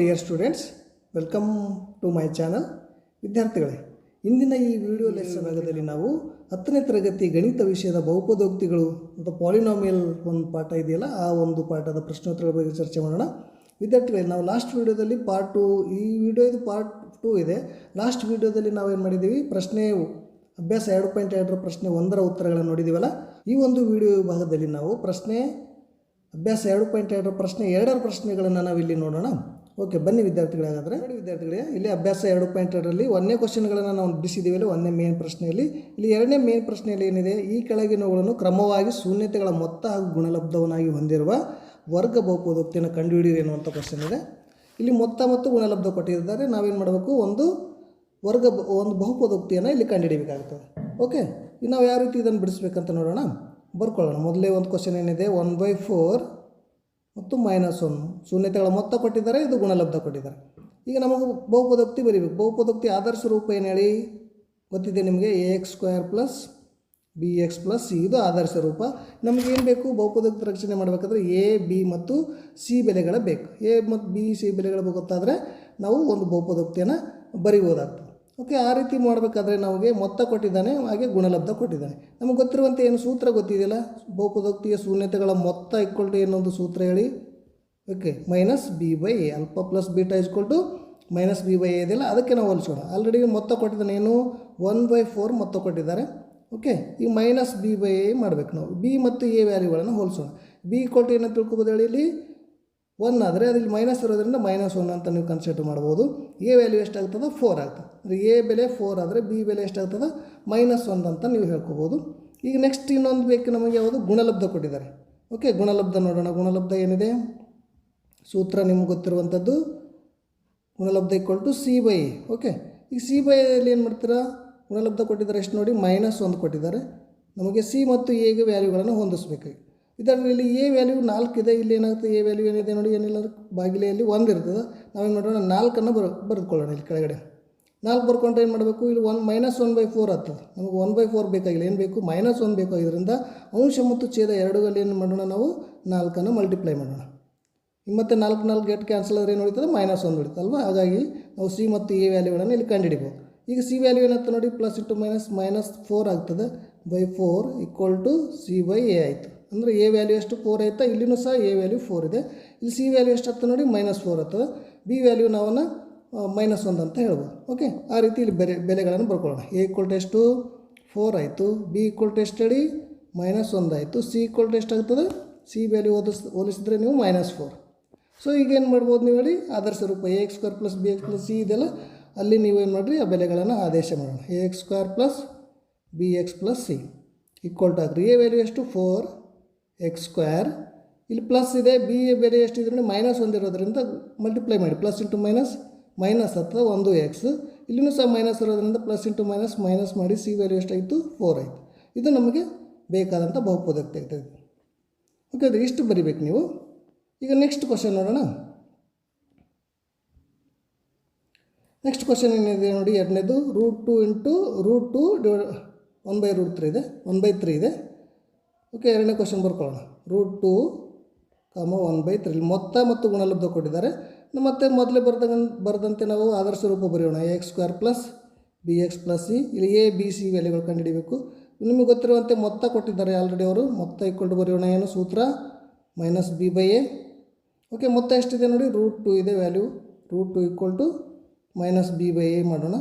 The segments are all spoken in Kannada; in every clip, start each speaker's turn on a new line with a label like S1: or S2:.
S1: Dear students welcome to my channel ವಿದ್ಯಾರ್ಥಿಗಳೇ, ಇಂದಿನ ಈ ವಿಡಿಯೋ ಲೆಸನ್ ಭಾಗದಲ್ಲಿ ನಾವು ಹತ್ತನೇ ತರಗತಿ ಗಣಿತ ವಿಷಯದ ಬಹುಪದೋಕ್ತಿಗಳು ಮತ್ತು ಪಾಲಿನಾಮಿಯಲ್ ಒಂದು ಪಾಠ ಇದೆಯಲ್ಲ, ಆ ಒಂದು ಪಾಠದ ಪ್ರಶ್ನೋತ್ತರಗಳ ಬಗ್ಗೆ ಚರ್ಚೆ ಮಾಡೋಣ. ವಿದ್ಯಾರ್ಥಿಗಳೇ, ನಾವು ಲಾಸ್ಟ್ ವಿಡಿಯೋದಲ್ಲಿ ಪಾರ್ಟ್ ಟು ಈ ವಿಡಿಯೋದು ಪಾರ್ಟ್ ಟೂ ಇದೆ. ಲಾಸ್ಟ್ ವಿಡಿಯೋದಲ್ಲಿ ನಾವೇನು ಮಾಡಿದ್ದೀವಿ? ಪ್ರಶ್ನೆ ಅಭ್ಯಾಸ ಎರಡು ಪಾಯಿಂಟ್ ಎರಡರ ಪ್ರಶ್ನೆ ಒಂದರ ಉತ್ತರಗಳನ್ನು ನೋಡಿದ್ದೀವಲ್ಲ? ಈ ಒಂದು ವಿಡಿಯೋ ಭಾಗದಲ್ಲಿ ನಾವು ಪ್ರಶ್ನೆ ಅಭ್ಯಾಸ ಎರಡು ಪಾಯಿಂಟ್ ಎರಡರ ಪ್ರಶ್ನೆ ಎರಡರ ಪ್ರಶ್ನೆಗಳನ್ನು ನಾವು ಇಲ್ಲಿ ನೋಡೋಣ. ಓಕೆ, ಬನ್ನಿ ವಿದ್ಯಾರ್ಥಿಗಳೇ ಹಾಗಾದರೆ. ನೋಡಿ ವಿದ್ಯಾರ್ಥಿಗಳೇ, ಇಲ್ಲಿ ಅಭ್ಯಾಸ ಎರಡು ಪಾಯಿಂಟ್ ಎರಡರಲ್ಲಿ ಒಂದನೇ ಕ್ವಶನ್ಗಳನ್ನು ನಾವು ಬಿಡಿಸಿದ್ದೀವಿ ಇಲ್ಲಿ ಒಂದನೇ ಮೇನ್ ಪ್ರಶ್ನೆಯಲ್ಲಿ. ಇಲ್ಲಿ ಎರಡನೇ ಮೇನ್ ಪ್ರಶ್ನೆಯಲ್ಲಿ ಏನಿದೆ, ಈ ಕೆಳಗಿನವುಗಳನ್ನು ಕ್ರಮವಾಗಿ ಶೂನ್ಯತೆಗಳ ಮೊತ್ತ ಹಾಗೂ ಗುಣಲಬ್ಧವನ್ನಾಗಿ ಹೊಂದಿರುವ ವರ್ಗ ಬಹುಪದೋಕ್ತಿಯನ್ನು ಕಂಡುಹಿಡಿಯಿರಿ ಎನ್ನುವಂಥ ಕ್ವಶನ್ ಇದೆ. ಇಲ್ಲಿ ಮೊತ್ತ ಮತ್ತು ಗುಣಲಬ್ಧ ಕೊಟ್ಟಿದ್ದಾರೆ, ನಾವೇನು ಮಾಡಬೇಕು, ಒಂದು ವರ್ಗ ಒಂದು ಬಹುಪದೋಕ್ತಿಯನ್ನು ಇಲ್ಲಿ ಕಂಡುಹಿಡಿಬೇಕಾಗ್ತದೆ ಓಕೆ, ಇನ್ನು ನಾವು ಯಾವ ರೀತಿ ಇದನ್ನು ಬಿಡಿಸ್ಬೇಕಂತ ನೋಡೋಣ. ಬರ್ಕೊಳ್ಳೋಣ, ಮೊದಲೇ ಒಂದು ಕ್ವಶನ್ ಏನಿದೆ ಒನ್ ಬೈ ಫೋರ್ ಮತ್ತು ಮೈನಸ್ ಒನ್ ಶೂನ್ಯತೆಗಳ ಮೊತ್ತ ಕೊಟ್ಟಿದ್ದಾರೆ, ಇದು ಗುಣಲಬ್ಧ ಕೊಟ್ಟಿದ್ದಾರೆ. ಈಗ ನಮಗೆ ಬಹುಪದೋಕ್ತಿ ಬರೀಬೇಕು. ಬಹುಪದೋಕ್ತಿ ಆದರ್ಶ ರೂಪ ಏನು ಹೇಳಿ? ಗೊತ್ತಿದೆ ನಿಮಗೆ? A X square plus B X plus C ಇದು ಆದರ್ಶ ರೂಪ. ನಮಗೇನು ಬೇಕು? ಬಹುಪದೋಕ್ತಿ ರಕ್ಷಣೆ ಮಾಡಬೇಕಾದ್ರೆ ಎ ಬಿ ಮತ್ತು ಸಿ ಬೆಲೆಗಳ ಬೇಕು. ಎ ಮತ್ತು ಬಿ ಸಿ ಬೆಲೆಗಳು ಗೊತ್ತಾದರೆ ನಾವು ಒಂದು ಬಹುಪದೋಕ್ತಿಯನ್ನು ಬರಿಬೋದಾಗ್ತದೆ. ಓಕೆ, ಆ ರೀತಿ ಮಾಡಬೇಕಾದ್ರೆ ನಮಗೆ ಮೊತ್ತ ಕೊಟ್ಟಿದ್ದಾನೆ, ಹಾಗೆ ಗುಣಲಬ್ಧ ಕೊಟ್ಟಿದ್ದಾನೆ. ನಮಗೆ ಗೊತ್ತಿರುವಂತೆ ಏನು ಸೂತ್ರ ಗೊತ್ತಿದೆಯಲ್ಲ? ಬಹುಪದೋಕ್ತಿಯ ಶೂನ್ಯತೆಗಳ ಮೊತ್ತ ಇಕ್ವಲ್ ಟು ಏನೊಂದು ಸೂತ್ರ ಹೇಳಿ? Okay minus B by A alpha plus beta is equal to minus B by A ಇದೆಯಲ್ಲ, ಅದಕ್ಕೆ ನಾವು ಹೋಲಿಸೋಣ. ಆಲ್ರೆಡಿ ಮೊತ್ತ ಕೊಟ್ಟಿದ್ದಾನೆ ಏನು? ಒನ್ ಬೈ ಫೋರ್ ಮೊತ್ತ ಕೊಟ್ಟಿದ್ದಾರೆ. ಓಕೆ, ಈ ಮೈನಸ್ ಬಿ ಬೈ ಎ ಮಾಡಬೇಕು ನಾವು. ಬಿ ಮತ್ತು ಎ ವ್ಯಾಲ್ಯೂಗಳನ್ನು ಹೋಲಿಸೋಣ. ಬಿ ಇಕ್ವಲ್ ಟು ಏನಂತ ತಿಳ್ಕೊಬೋದು ಹೇಳಿ ಇಲ್ಲಿ? ಒನ್ ಆದರೆ ಅದರಲ್ಲಿ ಮೈನಸ್ ಇರೋದ್ರಿಂದ ಮೈನಸ್ ಒನ್ ಅಂತ ನೀವು ಕನ್ಸಿಡರ್ ಮಾಡ್ಬೋದು. ಎ ವ್ಯಾಲ್ಯೂ ಎಷ್ಟಾಗ್ತದೆ ಫೋರ್ ಆಗ್ತದೆ. ಅಂದರೆ ಎ ಬೆಲೆ ಫೋರ್ ಆದರೆ ಬಿ ಬೆಲೆ ಎಷ್ಟಾಗ್ತದೆ ಮೈನಸ್ ಒನ್ ಅಂತ ನೀವು ಹೇಳ್ಕೊಬೋದು. ಈಗ ನೆಕ್ಸ್ಟ್ ಇನ್ನೊಂದು ಬೇಕು ನಮಗೆ ಯಾವುದು? ಗುಣಲಬ್ಧ ಕೊಟ್ಟಿದ್ದಾರೆ. ಓಕೆ ಗುಣಲಬ್ಧ ನೋಡೋಣ. ಗುಣಲಬ್ಧ ಏನಿದೆ? ಸೂತ್ರ ನಿಮ್ಗೆ ಗೊತ್ತಿರುವಂಥದ್ದು ಗುಣಲಬ್ಧ equal to C by okay ಈಗ ಸಿ ಬೈಯಲ್ಲಿ ಏನು ಮಾಡ್ತೀರಾ? ಗುಣಲಬ್ಧ ಕೊಟ್ಟಿದ್ದಾರೆ ಎಷ್ಟು ನೋಡಿ? ಮೈನಸ್ ಒಂದು ಕೊಟ್ಟಿದ್ದಾರೆ. ನಮಗೆ ಸಿ ಮತ್ತು ಎಗೆ ವ್ಯಾಲ್ಯೂಗಳನ್ನು ಹೊಂದಿಸ್ಬೇಕು. ಇದರಲ್ಲಿ ಎ ವ್ಯಾಲ್ಯೂ ನಾಲ್ಕು ಇದೆ, ಇಲ್ಲಿ ಏನಾಗುತ್ತೆ? ಎ ವ್ಯಾಲ್ಯೂ ಏನಿದೆ ನೋಡಿ ಏನಿಲ್ಲ ಬಾಗಿಲೆಯಲ್ಲಿ ಒಂದು ಇರ್ತದೆ. ನಾವೇನು ಮಾಡೋಣ, ನಾಲ್ಕನ್ನು ಬರ, ಬರೆದುಕೊಳ್ಳೋಣ ಇಲ್ಲಿ ಕೆಳಗಡೆ. ನಾಲ್ಕು ಬರ್ಕೊಂಡ್ರೆ ಏನು ಮಾಡಬೇಕು? ಇಲ್ಲಿ one minus one by four ಆಗ್ತದೆ. ನಮಗೆ ಒನ್ ಬೈ ಫೋರ್ ಬೇಕಾಗಿಲ್ಲ. ಏನು ಬೇಕು? ಮೈನಸ್ ಒನ್ ಬೇಕು ಇದರಿಂದ ಅಂಶ ಮತ್ತು ಛೇದ ಎರಡೂರಲ್ಲಿ ಏನು ಮಾಡೋಣ ನಾವು? ನಾಲ್ಕನ್ನು ಮಲ್ಟಿಪ್ಲೈ ಮಾಡೋಣ. ಮತ್ತೆ ನಾಲ್ಕು ನಾಲ್ಕು ಗೇಟ್ ಕ್ಯಾನ್ಸಲ್ ಆದರೆ ಏನು ಹೊಡಿತದೆ? ಮೈನಸ್ ಒಂದು ಉಳಿತಲ್ವ ಹಾಗಾಗಿ ನಾವು ಸಿ ಮತ್ತು ಎ ವ್ಯಾಲ್ಯೂಗಳನ್ನು ಇಲ್ಲಿ ಕಂಡುಹಿಡಿಬೋದು ಈಗ ಸಿ ವ್ಯಾಲ್ಯೂ ಏನಾಗ್ತದೆ ನೋಡಿ ಪ್ಲಸ್ ಇಟ್ಟು ಮೈನಸ್ ಮೈನಸ್ ಫೋರ್ ಆಗ್ತದೆ. By four equal to C by A ಆಯಿತು. ಅಂದರೆ ಎ ವ್ಯಾಲ್ಯೂ ಎಷ್ಟು ಫೋರ್ ಆಯಿತಾ ಇಲ್ಲಿನೂ ಸಹ ಎ ವ್ಯಾಲ್ಯೂ ಫೋರ್ ಇದೆ. ಇಲ್ಲಿ ಸಿ ವ್ಯಾಲ್ಯೂ ಎಷ್ಟು ಆಗ್ತದೆ ನೋಡಿ ಮೈನಸ್ ಫೋರ್ ಆಗ್ತದೆ ಬಿ ವ್ಯಾಲ್ಯೂ ನಾವನ್ನು ಮೈನಸ್ ಒಂದು ಅಂತ ಹೇಳ್ಬೋದು. ಓಕೆ ಆ ರೀತಿ ಇಲ್ಲಿ ಬೆಲೆ, ಬೆಲೆಗಳನ್ನು ಬರ್ಕೊಳ್ಳೋಣ. ಎ ಈಕ್ವಲ್ ಟು ಎಷ್ಟು? ಫೋರ್ ಆಯಿತು. ಬಿ ಈಕ್ವಲ್ ಟು ಎಷ್ಟು ಹೇಳಿ? ಮೈನಸ್ ಒಂದು ಆಯಿತು. ಸಿ ಈಕ್ವಲ್ ಟು ಎಷ್ಟಾಗ್ತದೆ ಸಿ ವ್ಯಾಲ್ಯೂ ಓದಿಸ್ ಹೋಲಿಸಿದ್ರೆ ನೀವು ಮೈನಸ್ ಫೋರ್ ಸೊ ಈಗೇನು ಮಾಡ್ಬೋದು ನೀವು ಹೇಳಿ? ಆದರ್ಶ ರೂಪ A X square plus B X plus C ಇದೆಲ್ಲ ಅಲ್ಲಿ ನೀವೇನು ಮಾಡಿರಿ? ಆ ಬೆಲೆಗಳನ್ನು ಆದೇಶ ಮಾಡೋಣ. A X square plus B X plus C equal to agri. A value ಎಷ್ಟು? ಫೋರ್ ಎಕ್ಸ್ ಸ್ಕ್ವೇರ್ ಇಲ್ಲಿ ಪ್ಲಸ್ ಇದೆ ಬಿ ಬೇರೆ ಎಷ್ಟಿದೆ ನೋಡಿ ಮೈನಸ್ ಒಂದಿರೋದ್ರಿಂದ ಮಲ್ಟಿಪ್ಲೈ ಮಾಡಿ. ಪ್ಲಸ್ ಇಂಟು ಮೈನಸ್ ಮೈನಸ್ ಅಥವಾ ಒಂದು ಎಕ್ಸ್ ಇಲ್ಲಿನೂ ಸಹ ಮೈನಸ್ ಇರೋದ್ರಿಂದ ಪ್ಲಸ್ ಇಂಟು ಮೈನಸ್ ಮೈನಸ್ ಮಾಡಿ ಸಿ ವ್ಯಾಲ್ಯೂ ಎಷ್ಟಾಯಿತು? ಫೋರ್ ಆಯಿತು. ಇದು ನಮಗೆ ಬೇಕಾದಂಥ ಬಹುಪದಕ್ಕೆ ಆಗ್ತದೆ ಓಕೆ ಅದು ಇಷ್ಟು ಬರಿಬೇಕು ನೀವು. ಈಗ ನೆಕ್ಸ್ಟ್ ಕ್ವಶನ್ ನೋಡೋಣ. ನೆಕ್ಸ್ಟ್ ಕ್ವಶನ್ ಏನಿದೆ ನೋಡಿ, ಎರಡನೇದು root two into root two divide one by root three ಇದೆ. ಒನ್ ಬೈ ತ್ರೀ ಇದೆ. ಓಕೆ, ಎರಡನೇ question ಬರ್ಕೊಳ್ಳೋಣ. Root two comma one by three ಮೊತ್ತ ಮತ್ತು ಗುಣಲಬ್ಧ ಕೊಟ್ಟಿದ್ದಾರೆ. ಮತ್ತು ಮೊದಲೇ ಬರ್ದಂಗ, ಬರೆದಂತೆ ನಾವು ಆದರ್ಶ ರೂಪ ಬರೆಯೋಣ. A X square plus B X plus C ಇಲ್ಲಿ ಎ ಬಿ ಸಿ ವ್ಯಾಲ್ಯೂಗಳು ಕಂಡುಹಿಡಿಬೇಕು. ನಿಮಗೆ ಗೊತ್ತಿರುವಂತೆ ಮೊತ್ತ ಕೊಟ್ಟಿದ್ದಾರೆ ಆಲ್ರೆಡಿ ಅವರು. ಮೊತ್ತ ಇಕ್ಕೊಂಡು ಬರೆಯೋಣ. ಏನು? ಸೂತ್ರ minus B by A okay ಮೊತ್ತ ಎಷ್ಟಿದೆ ನೋಡಿ? ರೂಟ್ ಟು ಇದೆ value root two equal to minus B by A ಮಾಡೋಣ.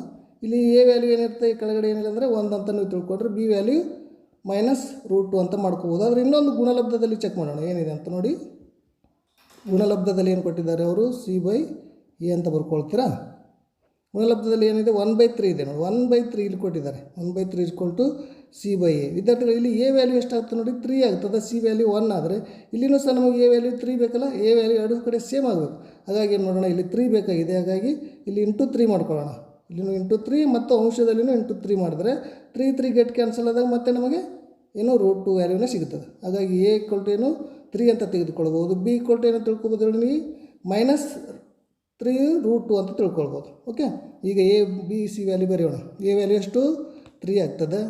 S1: ಇಲ್ಲಿ ಎ ವ್ಯಾಲ್ಯೂ ಏನಿರುತ್ತೆ? ಈ ಕೆಳಗಡೆ ಏನಿಲ್ಲ ಅಂದರೆ ಒಂದು ಅಂತ ನೀವು ತಿಳ್ಕೊಂಡ್ರೆ B value minus root two ಅಂತ ಮಾಡ್ಕೋಬೋದು. ಆದರೆ ಇನ್ನೊಂದು ಗುಣಲಬ್ಧದಲ್ಲಿ ಚೆಕ್ ಮಾಡೋಣ. ಏನಿದೆ ಅಂತ ನೋಡಿ. ಗುಣಲಬ್ಧದಲ್ಲಿ ಏನು ಕೊಟ್ಟಿದ್ದಾರೆ ಅವರು? ಸಿ ಬೈ ಎ ಅಂತ ಬರ್ಕೊಳ್ತೀರಾ? ಗುಣಲಬ್ಧದಲ್ಲಿ ಏನಿದೆ? ಒನ್ ಬೈ ತ್ರೀ ಇದೆ ನೋಡಿ. ಒನ್ ಬೈ ತ್ರೀ ಇಲ್ಲಿ ಕೊಟ್ಟಿದ್ದಾರೆ. One by three is equal to C by A ವಿದ್ಯಾರ್ಥಿಗಳು, ಇಲ್ಲಿ ಎ ವ್ಯಾಲ್ಯೂ ಎಷ್ಟಾಗ್ತದೆ ನೋಡಿ? ತ್ರೀ ಆಗ್ತದೆ ಸಿ ವ್ಯಾಲ್ಯೂ ಒನ್ ಆದರೆ ಇಲ್ಲಿನೂ ಸಹ ನಮಗೆ ಎ ವ್ಯಾಲ್ಯೂ ತ್ರೀ ಬೇಕಲ್ಲ? ಎ ವ್ಯಾಲ್ಯೂ ಎರಡು ಕಡೆ ಸೇಮ್ ಆಗಬೇಕು. ಹಾಗಾಗಿ ಏನು ಮಾಡೋಣ? ಇಲ್ಲಿ ತ್ರೀ ಬೇಕಾಗಿದೆ. ಹಾಗಾಗಿ ಇಲ್ಲಿ ಇಂಟು ತ್ರೀ ಮಾಡ್ಕೊಳ್ಳೋಣ. ಇಲ್ಲಿನೂ ಇಂಟು ತ್ರೀ ಮತ್ತು ಅಂಶದಲ್ಲಿನೂ ಇಂಟು ತ್ರೀ ಮಾಡಿದ್ರೆ ತ್ರೀ ತ್ರೀ ಗೆಟ್ ಕ್ಯಾನ್ಸಲ್ ಆದಾಗ ಮತ್ತೆ ನಮಗೆ ಏನು ರೂಟ್ ಟು ವ್ಯಾಲ್ಯೂನೇ ಸಿಗುತ್ತದೆ ಹಾಗಾಗಿ ಎ ಟು ಏನು ತ್ರೀ ಅಂತ ತೆಗೆದುಕೊಳ್ಬೋದು ಬಿ ಟು ಏನು ತಿಳ್ಕೊಬೋದು ಹೇಳಿ ನೀವು. ಮೈನಸ್ ತ್ರೀ ರೂಟ್ ಟು ಅಂತ ತಿಳ್ಕೊಳ್ಬೋದು. ಓಕೆ ಈಗ ಎ ಬಿ ಸಿ ವ್ಯಾಲ್ಯೂ ಬರೆಯೋಣ. ಎ ವ್ಯಾಲ್ಯೂ ಎಷ್ಟು? ತ್ರೀ ಆಗ್ತದೆ.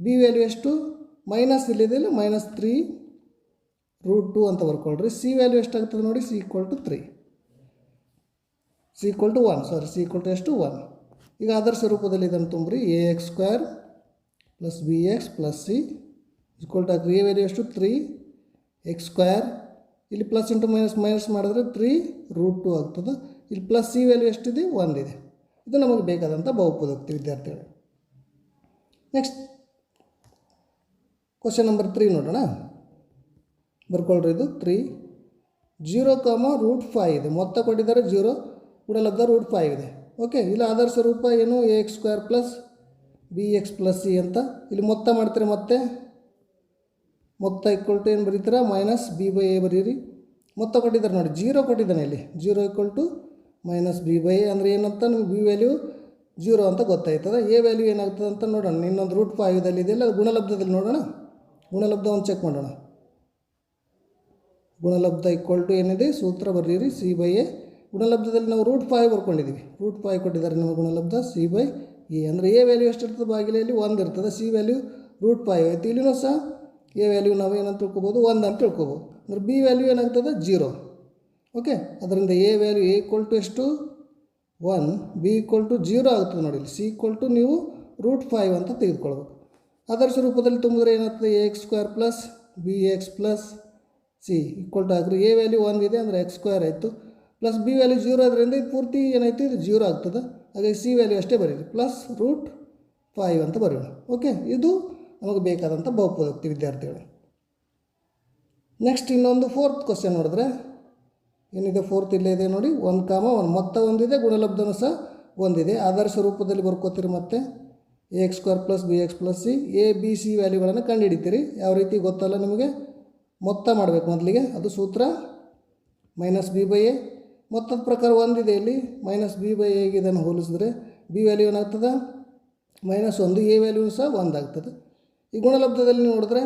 S1: ಬಿ ವ್ಯಾಲ್ಯೂ ಎಷ್ಟು? ಮೈನಸ್ ಇಲ್ಲಿದೆಯಲ್ಲ ಮೈನಸ್ ತ್ರೀ ರೂಟ್ ಟು ಅಂತ ಬರ್ಕೊಳ್ರಿ. ಸಿ ವ್ಯಾಲ್ಯೂ ಎಷ್ಟಾಗ್ತದೆ ನೋಡಿ C equal to three C equal to one sorry C equal to ಎಷ್ಟು? ಒನ್. ಈಗ ಆದರ್ಶ ರೂಪದಲ್ಲಿ ಇದನ್ನು ತುಂಬ್ರಿ. A X square plus B X plus C equal to A value ಎಷ್ಟು? ತ್ರೀ. X square. ಇಲ್ಲಿ ಪ್ಲಸ್ ಇಂಟು ಮೈನಸ್ ಮೈನಸ್ ಮಾಡಿದ್ರೆ ತ್ರೀ ರೂಟ್ ಟು ಆಗ್ತದೆ. ಇಲ್ಲಿ ಪ್ಲಸ್ ಸಿ ವ್ಯಾಲ್ಯೂ ಎಷ್ಟಿದೆ? ಇದೆ. ಇದು ನಮಗೆ ಬೇಕಾದಂಥ ಬಹುಪದೋಕ್ತಿ, ವಿದ್ಯಾರ್ಥಿಗಳು. ನೆಕ್ಸ್ಟ್. ಕ್ವಶನ್ ನಂಬರ್ ತ್ರೀ ನೋಡೋಣ. ಬರ್ಕೊಳ್ರಿ ಇದು. Three zero comma root five ಇದೆ. ಮೊತ್ತ ಕೊಟ್ಟಿದ್ದಾರೆ ಜೀರೋ ಉಡಲಬ್ಧ ರೂಟ್ ಫೈವ್ ಇದೆ. ಓಕೆ ಇಲ್ಲಿ ಆದರ್ಶ ರೂಪ ಏನು A X square plus B X plus C ಅಂತ. ಇಲ್ಲಿ ಮೊತ್ತ ಮಾಡ್ತೀರಿ ಮತ್ತೆ? ಮೊತ್ತ ಈಕ್ವಲ್ ಟು ಏನು ಬರೀತೀರಾ? ಮೈನಸ್ ಬಿ ಬೈ ಎ ಬರೀರಿ. ಮೊತ್ತ ಕೊಟ್ಟಿದ್ದಾರೆ ನೋಡಿ ಜೀರೋ ಕೊಟ್ಟಿದ್ದಾನೆ ಇಲ್ಲಿ. Zero equal to minus B by A ಅಂದರೆ ಏನಂತ? ನಿಮ್ಗೆ ಬಿ ವ್ಯಾಲ್ಯೂ ಜೀರೋ ಅಂತ ಗೊತ್ತಾಯ್ತದೆ. ಎ ವ್ಯಾಲ್ಯೂ ಏನಾಗ್ತದೆ ಅಂತ ನೋಡೋಣ. ಇನ್ನೊಂದು ರೂಟ್ ಫೈವ್ದಲ್ಲಿ ಇದೆಯಲ್ಲ ಗುಣಲಬ್ಧದಲ್ಲಿ ನೋಡೋಣ. ಗುಣಲಬ್ಧವನ್ನು ಚೆಕ್ ಮಾಡೋಣ. ಗುಣಲಬ್ಧ ಈಕ್ವಲ್ ಟು ಏನಿದೆ? ಸೂತ್ರ ಬರೀರಿ ಸಿ ಬೈ ಎ ಗುಣಲಬ್ಧದಲ್ಲಿ ನಾವು ರೂಟ್ ಫೈವ್ ಬರ್ಕೊಂಡಿದ್ದೀವಿ ರೂಟ್ ಫೈವ್ ಕೊಟ್ಟಿದ್ದಾರೆ ನಮ್ಮ ಗುಣಲಬ್ಧ ಸಿ ಬೈ ಎ ಅಂದರೆ ಎ ವ್ಯಾಲ್ಯೂ ಎಷ್ಟಿರ್ತದೆ ಬಾಗಿಲೆಯಲ್ಲಿ ಒಂದು ಇರ್ತದೆ. ಸಿ ವ್ಯಾಲ್ಯೂ ರೂಟ್ ಫೈವ್ ಆಯಿತು ಇಲ್ಲಿನೂ ಸಹ ಎ ವ್ಯಾಲ್ಯೂ ನಾವು ಏನಂತ ತಿಳ್ಕೊಬೋದು? ಒಂದು ಅಂತ ತಿಳ್ಕೊಬೋದು. ಅಂದರೆ ಬಿ ವ್ಯಾಲ್ಯೂ ಏನಾಗ್ತದೆ? ಜೀರೋ ಓಕೆ ಅದರಿಂದ A value A equal to ಎಷ್ಟು? One B equal to zero ಆಗ್ತದೆ ನೋಡಿ ಇಲ್ಲಿ. ಸಿ ಈಕ್ವಲ್ ಟು ನೀವು ರೂಟ್ ಫೈವ್ ಅಂತ ತೆಗೆದುಕೊಳ್ಬೇಕು. ಆದರ್ಶ ರೂಪದಲ್ಲಿ ತುಂಬಿದ್ರೆ ಏನಾಗ್ತದೆ? A X square plus B X plus C equal to ಆದರೆ ಎ ವ್ಯಾಲ್ಯೂ ಒಂದಿದೆ ಅಂದರೆ ಎಕ್ಸ್ ಸ್ಕ್ವೇರ್ ಆಯಿತು. ಪ್ಲಸ್ ಬಿ ವ್ಯಾಲ್ಯೂ ಜೀರೋ ಆದ್ದರಿಂದ ಇದು ಪೂರ್ತಿ ಏನಾಯಿತು ಇದು ಜೀರೋ ಆಗ್ತದೆ. ಹಾಗಾಗಿ ಸಿ ವ್ಯಾಲ್ಯೂ ಅಷ್ಟೇ ಬರೀರಿ ಪ್ಲಸ್ ರೂಟ್ ಫೈವ್ ಅಂತ ಬರೆಯೋಣ ಓಕೆ ಇದು ನಮಗೆ ಬೇಕಾದಂಥ ಬಹುಪದೋಕ್ತಿ ವಿದ್ಯಾರ್ಥಿಗಳು. ನೆಕ್ಸ್ಟ್ ಇನ್ನೊಂದು ಫೋರ್ತ್ ಕ್ವಶನ್ ನೋಡಿದ್ರೆ, ಏನಿದೆ? ಫೋರ್ತ್ ಇಲ್ಲೇ ಇದೆ ನೋಡಿ. ಒಂದು ಕಾಮ ಒಂದು ಮೊತ್ತ ಒಂದಿದೆ, ಗುಣಲಬ್ಧನೂ ಸಹ ಒಂದಿದೆ. ಆದರ್ಶ ರೂಪದಲ್ಲಿ ಬರ್ಕೋತೀರಿ ಮತ್ತೆ. A X square plus B X plus C A B C ವ್ಯಾಲ್ಯೂಗಳನ್ನು ಕಂಡುಹಿಡಿತೀರಿ. ಯಾವ ರೀತಿ ಗೊತ್ತಲ್ಲ ನಿಮಗೆ? ಮೊತ್ತ ಮಾಡಬೇಕು ಮೊದಲಿಗೆ. ಅದು ಸೂತ್ರ ಮೈನಸ್ ಬಿ ಬೈ ಎ ಮೊತ್ತದ ಪ್ರಕಾರ ಒಂದಿದೆ ಇಲ್ಲಿ. ಮೈನಸ್ ಬಿ ಬೈ ಎಗೆ ಇದನ್ನು ಹೋಲಿಸಿದ್ರೆ ಬಿ ವ್ಯಾಲ್ಯೂ ಏನಾಗ್ತದೆ? ಮೈನಸ್ ಒಂದು, ಎ ವ್ಯಾಲ್ಯೂ ಸಹ ಒಂದಾಗ್ತದೆ. ಈ ಗುಣಲಬ್ಧದಲ್ಲಿ ನೋಡಿದ್ರೆ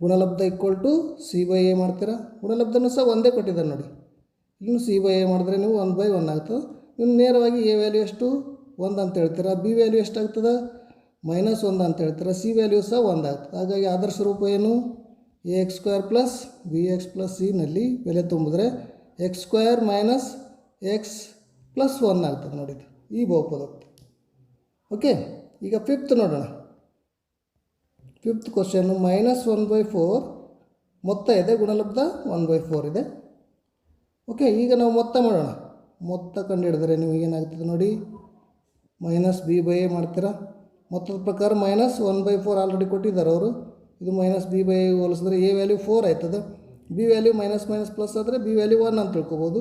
S1: ಗುಣಲಬ್ಧ equal to C by A ಮಾಡ್ತೀರಾ? ಗುಣಲಬ್ಧನೂ ಸಹ ಒಂದೇ ಕೊಟ್ಟಿದ್ದಾರೆ ನೋಡಿ. ಇನ್ನು ಸಿ ಬೈ ಎ ಮಾಡಿದ್ರೆ ನೀವು ಒನ್ ಬೈ ಒನ್ ಆಗ್ತದೆ. ಇನ್ನು ನೇರವಾಗಿ ಎ ವ್ಯಾಲ್ಯೂ ಎಷ್ಟು? ಒಂದು ಅಂತ ಹೇಳ್ತೀರಾ? ಬಿ ವ್ಯಾಲ್ಯೂ ಎಷ್ಟಾಗ್ತದೆ? ಮೈನಸ್ ಒಂದು ಅಂತ ಹೇಳ್ತೀರಾ? ಸಿ ವ್ಯಾಲ್ಯೂ ಸಹ ಒಂದಾಗ್ತದೆ. ಹಾಗಾಗಿ ಆದರ್ಶ ರೂಪ ಏನು? A X square plus B X plus ಸಿನಲ್ಲಿ ಬೆಲೆ ತುಂಬಿದ್ರೆ X square minus X plus one ಆಗ್ತದೆ ನೋಡಿದ್ದು ಈ ಬಹುಪದಕ್ಕೆ ಓಕೆ ಈಗ ಫಿಫ್ತ್ ನೋಡೋಣ. Fifth question minus one by four ಮೊತ್ತ ಇದೆ, ಗುಣಲಬ್ಧ ಒನ್ ಬೈ ಫೋರ್ ಇದೆ. ಓಕೆ ಈಗ ನಾವು ಮೊತ್ತ ಮಾಡೋಣ. ಮೊತ್ತ ಕಂಡು ಹಿಡಿದ್ರೆ ನಿಮಗೆ ಏನಾಗ್ತದೆ ನೋಡಿ? ಮೈನಸ್ ಬಿ ಬೈ ಎ ಮಾಡ್ತೀರಾ? ಮೊತ್ತದ ಪ್ರಕಾರ minus one by four already ಕೊಟ್ಟಿದ್ದಾರೆ ಅವರು. ಇದು ಮೈನಸ್ ಬಿ ಬೈ ಹೋಲಿಸಿದ್ರೆ ಎ ವ್ಯಾಲ್ಯೂ ಫೋರ್ ಆಯ್ತದ? B value minus minus plus ಆದರೆ ಬಿ ವ್ಯಾಲ್ಯೂ ಒನ್ ಅಂತ ತಿಳ್ಕೊಬೋದು.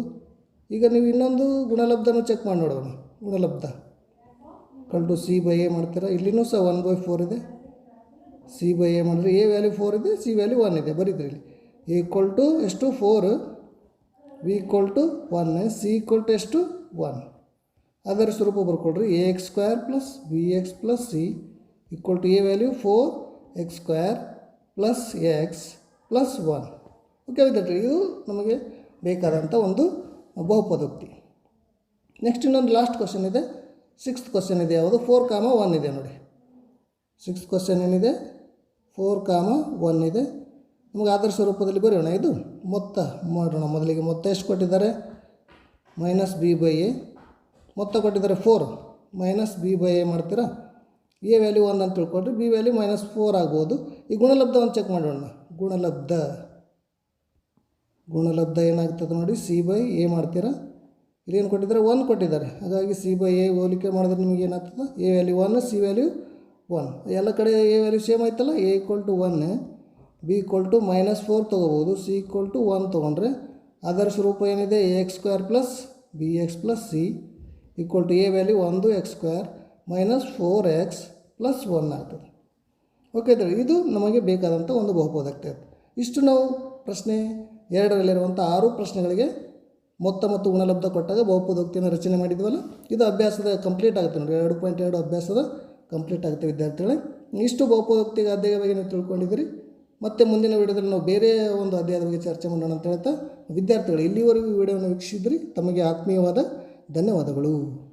S1: ಈಗ ನೀವು ಇನ್ನೊಂದು ಗುಣಲಬ್ಧನೂ ಚೆಕ್ ಮಾಡಿ ನೋಡೋಣ. ಗುಣಲಬ್ಧ. ಕಂಡು ಸಿ ಬೈ ಎ ಮಾಡ್ತೀರಾ? ಇಲ್ಲಿನೂ ಸಹ ಒನ್ ಬೈ ಫೋರ್ ಇದೆ. ಸಿ ಬೈ ಎ ಮಾಡಿದ್ರೆ ಎ ವ್ಯಾಲ್ಯೂ ಫೋರ್ ಇದೆ ಸಿ ವ್ಯಾಲ್ಯೂ ಒನ್ ಇದೆ. ಬರೀದ್ರಿ ಇಲ್ಲಿ. ಎ ಈಕ್ವಲ್ ಟು ಎಷ್ಟು? Four B equal to one C equal to ಎಷ್ಟು? ಒನ್ ಅದರ ಸ್ವರೂಪ ಬರ್ಕೊಳ್ರಿ A X square plus B X plus C equal to A value four X square plus X plus one okay ವಿದ್ಯಾರ್ಥಿ ಇದು ನಮಗೆ ಬೇಕಾದಂಥ ಒಂದು ಬಹುಪದೋಕ್ತಿ. ನೆಕ್ಸ್ಟ್ ಇನ್ನೊಂದು ಲಾಸ್ಟ್ ಕ್ವಶನ್ ಇದೆ. ಸಿಕ್ಸ್ತ್ ಕ್ವಶನ್ ಇದೆ ಯಾವುದು? ಫೋರ್ ಕಾಮ ಒನ್ ಇದೆ ನೋಡಿ. ಸಿಕ್ಸ್ತ್ ಕ್ವಶನ್ ಏನಿದೆ? ಫೋರ್ ಕಾಮ ಒನ್ ಇದೆ. ನಮಗೆ ಆದರ್ಶ ರೂಪದಲ್ಲಿ ಬರೆಯೋಣ. ಇದು ಮೊತ್ತ ಮಾಡೋಣ. ಮೊದಲಿಗೆ ಮೊತ್ತ ಎಷ್ಟು ಕೊಟ್ಟಿದ್ದಾರೆ? ಮೈನಸ್ ಬಿ ಬೈ ಎ ಮೊತ್ತ ಕೊಟ್ಟಿದ್ದಾರೆ four minus B by A ಮಾಡ್ತೀರಾ? ಎ ವ್ಯಾಲ್ಯೂ ಒಂದು ಅಂತ ತಿಳ್ಕೊಂಡ್ರೆ ಬಿ ವ್ಯಾಲ್ಯೂ ಮೈನಸ್ ಫೋರ್ ಆಗ್ಬೋದು ಈ ಗುಣಲಬ್ಧವನ್ನು ಚೆಕ್ ಮಾಡೋಣ. ಗುಣಲಬ್ಧ. ಗುಣಲಬ್ಧ ಏನಾಗ್ತದೆ ನೋಡಿ ಸಿ ಬೈ ಎ ಮಾಡ್ತೀರಾ? ಇಲ್ಲೇನು ಕೊಟ್ಟಿದ್ದಾರೆ? ಒನ್ ಕೊಟ್ಟಿದ್ದಾರೆ. ಹಾಗಾಗಿ ಸಿ ಬೈ ಎ ಹೋಲಿಕೆ ಮಾಡಿದ್ರೆ ನಿಮಗೆ ಏನಾಗ್ತದೆ? A value one C value one ಎಲ್ಲ ಕಡೆ ಎ ವ್ಯಾಲ್ಯೂ ಸೇಮ್ ಆಯ್ತಲ್ಲ? A equal to one B equal to minus four ತೊಗೋಬೋದು. ಸಿ ಈಕ್ವಲ್ ಟು ಒನ್ ತೊಗೊಂಡ್ರೆ ಆದರ್ಶ ರೂಪ ಏನಿದೆ? A X square plus B X plus C equal to A value ಒಂದು X square minus four X plus one ಆಗ್ತದೆ. ಓಕೆ ಇದ್ರೆ ಇದು ನಮಗೆ ಬೇಕಾದಂಥ ಒಂದು ಬಹುಪದೋಕ್ತಿ ಇಷ್ಟು ನಾವು ಪ್ರಶ್ನೆ ಎರಡರಲ್ಲಿರುವಂಥ ಆರು ಪ್ರಶ್ನೆಗಳಿಗೆ ಮೊತ್ತ ಮತ್ತು ಗುಣಲಬ್ಧ ಕೊಟ್ಟಾಗ ಬಹುಪದೋಕ್ತಿಯನ್ನು ರಚನೆ ಮಾಡಿದ್ವಲ್ಲ? ಇದು ಅಭ್ಯಾಸದ ಕಂಪ್ಲೀಟ್ ಆಗುತ್ತೆ ನೋಡಿ. ಎರಡು ಪಾಯಿಂಟ್ ಎರಡು ಅಭ್ಯಾಸದ ಕಂಪ್ಲೀಟ್ ಆಗುತ್ತೆ ವಿದ್ಯಾರ್ಥಿಗಳೇ. ಇಷ್ಟು ಬಹುಪದೋಕ್ತಿ ಅಧ್ಯಾಯದ ಬಗ್ಗೆ ನೀವು ತಿಳ್ಕೊಂಡಿದ್ದೀರಿ. ಮತ್ತೆ ಮುಂದಿನ ವಿಡಿಯೋದಲ್ಲಿ ನಾವು ಬೇರೆ ಒಂದು ಅಧ್ಯಾಯದ ಬಗ್ಗೆ ಚರ್ಚೆ ಮಾಡೋಣ ಅಂತ ಹೇಳ್ತಾ ವಿದ್ಯಾರ್ಥಿಗಳು, ಇಲ್ಲಿವರೆಗೂ ವಿಡಿಯೋವನ್ನು ವೀಕ್ಷಿಸಿದ್ರಿ. ತಮಗೆ ಆತ್ಮೀಯವಾದ ಧನ್ಯವಾದಗಳು.